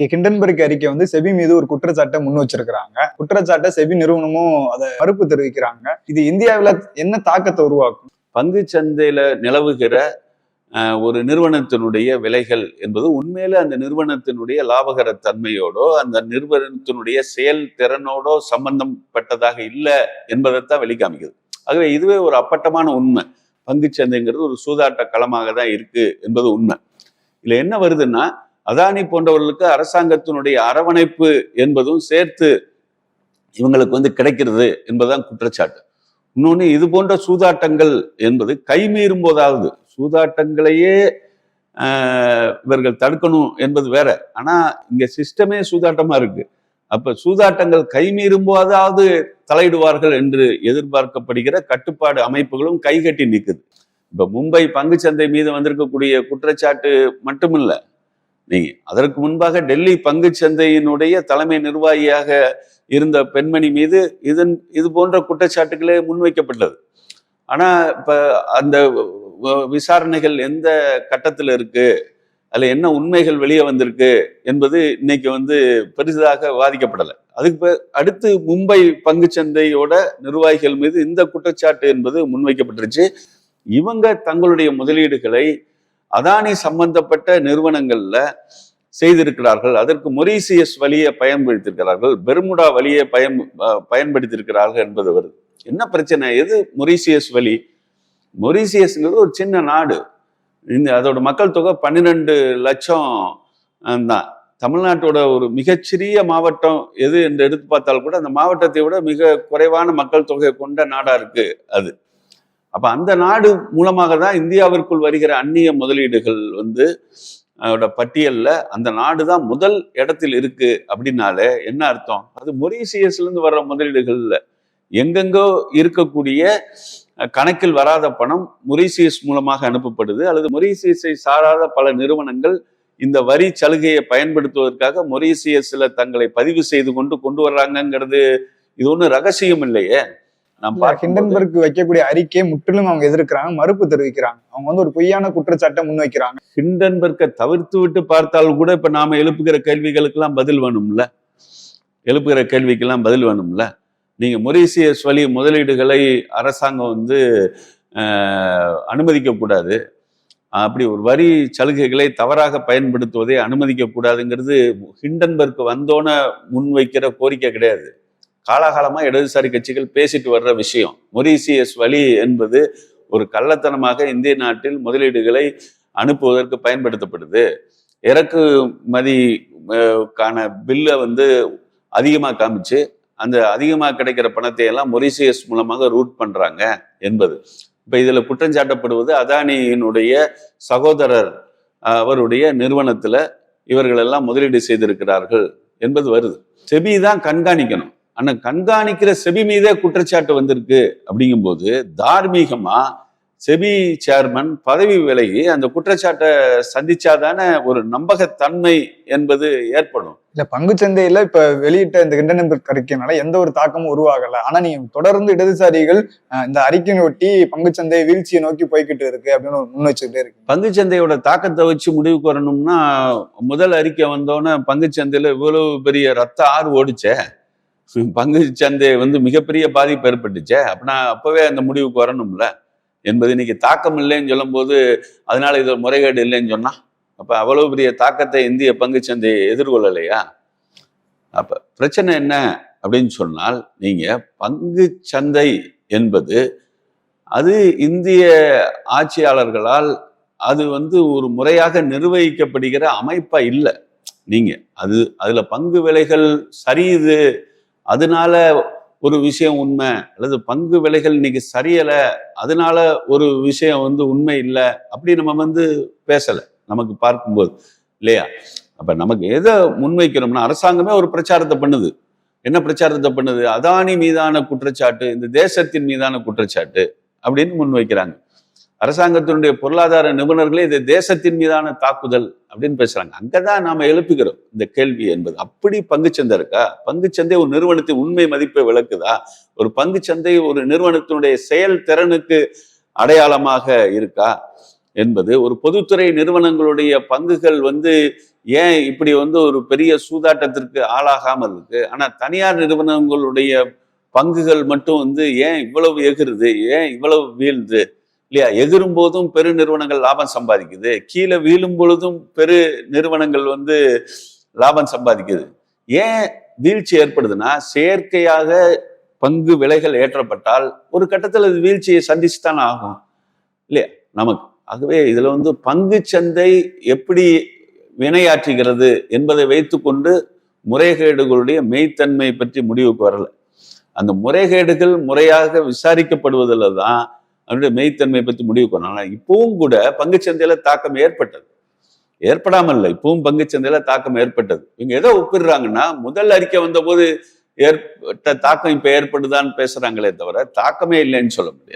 Hindenburg அறிக்கை வந்து SEBI மீது ஒரு குற்றச்சாட்டை முன் வச்சிருக்கிறாங்க. குற்றச்சாட்டை செபி நிறுவனமும் அதை மறுப்பு தெரிவிக்கிறாங்க. இது இந்தியாவில் என்ன தாக்கத்தை உருவாக்கும்? பங்கு சந்தையில நிலவுகிற ஒரு நிறுவனத்தினுடைய விலைகள் என்பது உண்மையில அந்த நிறுவனத்தினுடைய லாபகர தன்மையோடோ அந்த நிறுவனத்தினுடைய செயல் திறனோடோ சம்பந்தப்பட்டதாக இல்லை என்பதைத்தான் வெளிக்காமிக்குது. ஆகவே இதுவே ஒரு அப்பட்டமான உண்மை. பங்கு சந்தைங்கிறது ஒரு சூதாட்ட களமாக தான் இருக்கு என்பது உண்மை. இதுல என்ன வருதுன்னா அதானி போன்றவர்களுக்கு அரசாங்கத்தினுடைய அரவணைப்பு என்பதும் சேர்த்து இவங்களுக்கு வந்து கிடைக்கிறது என்பதுதான் குற்றச்சாட்டு. இன்னொன்று இது போன்ற சூதாட்டங்கள் என்பது கைமீறும் போதாவது. சூதாட்டங்களையே இவர்கள் தடுக்கணும் என்பது வேற. ஆனால் இங்கே சிஸ்டமே சூதாட்டமாக இருக்கு. அப்போ சூதாட்டங்கள் கைமீறும் போதாவது தலையிடுவார்கள் என்று எதிர்பார்க்கப்படுகிற கட்டுப்பாடு அமைப்புகளும் கைகட்டி நிற்குது இப்போ மும்பை பங்குச்சந்தை மீது வந்திருக்கக்கூடிய குற்றச்சாட்டு மட்டுமில்லை. நீங்க அதற்கு முன்பாக டெல்லி பங்குச்சந்தையினுடைய தலைமை நிர்வாகியாக இருந்த பெண்மணி மீது இதன் இது போன்ற குற்றச்சாட்டுகளே முன்வைக்கப்பட்டது. ஆனா இப்ப அந்த வ- விசாரணைகள் எந்த கட்டத்தில் இருக்கு? அதுல என்ன உண்மைகள் வெளியே வந்திருக்கு? என்பது இன்னைக்கு வந்து பெரிதாக வாதிக்கப்படலை. அதுக்கு அடுத்து மும்பை பங்குச்சந்தையோட நிர்வாகிகள் மீது இந்த குற்றச்சாட்டு என்பது முன்வைக்கப்பட்டுருச்சு. இவங்க தங்களுடைய முதலீடுகளை அதானி சம்பந்தப்பட்ட நிறுவனங்கள்ல செய்திருக்கிறார்கள். அதற்கு மொரீசியஸ் வழியை பயன்படுத்தியிருக்கிறார்கள். பெர்முடா வழியை பயன் பயன்படுத்தியிருக்கிறார்கள் என்பது வருது என்ன பிரச்சனை? எது மொரீசியஸ் வழி? மொரீசியஸ்ங்கிறது ஒரு சின்ன நாடு. இந்த அதோட மக்கள் தொகை பன்னிரெண்டு லட்சம் தான். தமிழ்நாட்டோட ஒரு மிகச்சிறிய மாவட்டம் எது என்று எடுத்து பார்த்தால் கூட அந்த மாவட்டத்தை விட மிக குறைவான மக்கள் தொகை கொண்ட நாடா இருக்கு அது. அப்போ அந்த நாடு மூலமாக தான் இந்தியாவிற்குள் வருகிற அந்நிய முதலீடுகள் வந்து அதோட பட்டியலில் அந்த நாடு தான் முதல் இடத்தில் இருக்கு அப்படின்னாலே என்ன அர்த்தம்? அது மொரீசியஸ்லேருந்து வர்ற முதலீடுகளில். எங்கெங்கோ இருக்கக்கூடிய கணக்கில் வராத பணம் மொரீசியஸ் மூலமாக அனுப்பப்படுது அல்லது மொரீசியஸை சாராத பல நிறுவனங்கள் இந்த வரி சலுகையை பயன்படுத்துவதற்காக மொரீசியஸில் தங்களை பதிவு செய்து கொண்டு கொண்டு வர்றாங்கங்கிறது இது ஒன்றும் ரகசியம் இல்லையே நாம் பார்க்கும்போது- ஹிண்டன்பர்க் வைக்கக்கூடிய அறிக்கையை முற்றிலும் அவங்க எதிர்க்கிறாங்க மறுப்பு தெரிவிக்கிறாங்க. அவங்க வந்து ஒரு பொய்யான குற்றச்சாட்டை முன்வைக்கிறாங்க. ஹிண்டன்பர்க்கை தவிர்த்து விட்டு பார்த்தால் கூட இப்ப நாம எழுப்புகிற கேள்விகளுக்கெல்லாம் பதில் வேணும்ல? எழுப்புகிற கேள்விக்கெல்லாம் பதில் வேணும்ல? நீங்க மொரீசியஸ் வழி முதலீடுகளை அரசாங்கம் வந்து ஆஹ், அனுமதிக்க கூடாது அப்படி ஒரு வரி சலுகைகளை தவறாக பயன்படுத்துவதை அனுமதிக்க கூடாதுங்கிறது ஹிண்டன்பர்க் வந்தோன முன்வைக்கிற கோரிக்கை கிடையாது. காலாகாலமாக இடதுசாரி கட்சிகள் பேசிட்டு வர்ற விஷயம். மொரீசியஸ் வழி என்பது ஒரு கள்ளத்தனமாக இந்திய நாட்டில் முதலீடுகளை அனுப்புவதற்கு பயன்படுத்தப்படுது. இறக்குமதி கான பில்லை வந்து அதிகமாக காமிச்சு அந்த அதிகமாக கிடைக்கிற பணத்தை எல்லாம் மொரிசியஸ் மூலமாக ரூட் பண்ணுறாங்க என்பது. இப்போ இதில் குற்றஞ்சாட்டப்படுவது அதானியினுடைய சகோதரர் அவருடைய நிறுவனத்தில் இவர்களெல்லாம் முதலீடு செய்திருக்கிறார்கள் என்பது வருது. செபி தான் கண்காணிக்கணும். ஆனா கண்காணிக்கிற செபி மீதே குற்றச்சாட்டு வந்திருக்கு. அப்படிங்கும்போது தார்மீகமா செபி சேர்மன் பதவி விலகி அந்த குற்றச்சாட்டை சந்திச்சாதானே ஒரு நம்பகத்தன்மை என்பது ஏற்படும். இல்ல பங்குச்சந்தையில இப்ப வெளியிட்ட இந்த ஹிண்டன்பர்க் அறிக்கையினால எந்த ஒரு தாக்கமும் உருவாகல. ஆனா நீங்க தொடர்ந்து இடதுசாரிகள் இந்த அறிக்கையை ஒட்டி பங்குச்சந்தை வீழ்ச்சியை நோக்கி போய்கிட்டு இருக்கு அப்படின்னு ஒரு முன் வச்சுக்கிட்டே இருக்கு பங்குச்சந்தையோட தாக்கத்தை வச்சு முடிவுக்கு வரணும்னா முதல் அறிக்கை வந்தோன்னே பங்குச்சந்தையில இவ்வளவு பெரிய ரத்த ஆறு ஓடிச்சே. பங்கு சந்தை வந்து மிகப்பெரிய பாதிப்பு ஏற்பட்டுச்சே. அப்படின்னா அப்போவே அந்த முடிவுக்கு வரணும்ல. என்பது இன்னைக்கு தாக்கம் இல்லைன்னு சொல்லும்போது அதனால இதில் முறைகேடு இல்லைன்னு சொன்னா அப்போ அவ்வளவு பெரிய தாக்கத்தை இந்திய பங்குச்சந்தை எதிர்கொள்ளலையா? அப்போ பிரச்சனை என்ன அப்படின்னு சொன்னால் நீங்கள் பங்கு சந்தை என்பது அது இந்திய ஆட்சியாளர்களால் அது வந்து ஒரு முறையாக நிர்வகிக்கப்படுகிற அமைப்பா இல்லை. நீங்கள் அது அதில் பங்கு விலைகள் சரியுது அதனால ஒரு விஷயம் உண்மை அல்லது பங்கு விலைகள் இன்னைக்கு சரியலை அதனால ஒரு விஷயம் வந்து உண்மை இல்லை அப்படி நம்ம வந்து பேசலை நமக்கு பார்க்கும்போது இல்லையா? அப்போ நமக்கு எதை முன்வைக்கிறோம்னா அரசாங்கமே ஒரு பிரச்சாரத்தை பண்ணுது. என்ன பிரச்சாரத்தை பண்ணுது? அதானி மீதான குற்றச்சாட்டு இந்த தேசத்தின் மீதான குற்றச்சாட்டு அப்படின்னு முன்வைக்கிறாங்க. அரசாங்கத்தினுடைய பொருளாதார நிபுணர்களே இது தேசத்தின் மீதான தாக்குதல் அப்படின்னு பேசுறாங்க. அங்கதான் நாம எழுப்புகிறோம் இந்த கேள்வி என்பது. அப்படி பங்குச்சந்தை இருக்கா? பங்கு சந்தை ஒரு நிறுவனத்தின் உண்மை மதிப்பை விளக்குதா? ஒரு பங்குச்சந்தை ஒரு நிறுவனத்தினுடைய செயல் திறனுக்கு அடையாளமாக இருக்கா என்பது. ஒரு பொதுத்துறை நிறுவனங்களுடைய பங்குகள் வந்து ஏன் இப்படி வந்து ஒரு பெரிய சூதாட்டத்திற்கு ஆளாகாமல் இருக்கு? ஆனா தனியார் நிறுவனங்களுடைய பங்குகள் மட்டும் வந்து ஏன் இவ்வளவு எகிறுது ஏன் இவ்வளவு வீழ்து இல்லையா? எகிரும் போதும் பெரு நிறுவனங்கள் லாபம் சம்பாதிக்குது. கீழே வீழும் பொழுதும் பெரு நிறுவனங்கள் வந்து லாபம் சம்பாதிக்குது. ஏன் வீழ்ச்சி ஏற்படுதுன்னா செயற்கையாக பங்கு விலைகள் ஏற்றப்பட்டால் ஒரு கட்டத்தில் அது வீழ்ச்சியை சந்திச்சுத்தானே ஆகும். இல்லையா? நமக்கு. ஆகவே இதுல வந்து பங்கு சந்தை எப்படி வினையாற்றுகிறது என்பதை வைத்துக்கொண்டு முறைகேடுகளுடைய மெய்த்தன்மை பற்றி முடிவுக்கு வரல. அந்த முறைகேடுகள் முறையாக விசாரிக்கப்படுவதில் தான் அவருடைய மெய்த்தன்மையை பற்றி முடிவு வரணும் இப்பவும் கூட பங்குச்சந்தையில தாக்கம் ஏற்பட்டது. ஏற்படாமல் இல்லை இப்பவும் பங்குச்சந்தையில் தாக்கம் ஏற்பட்டது. இவங்க எதை ஒப்பிடுறாங்கன்னா முதல் அறிக்கை வந்தபோது ஏற்பட்ட தாக்கம் இப்போ ஏற்படுதான்னு பேசுறாங்களே தவிர தாக்கமே இல்லைன்னு சொல்ல முடியாது.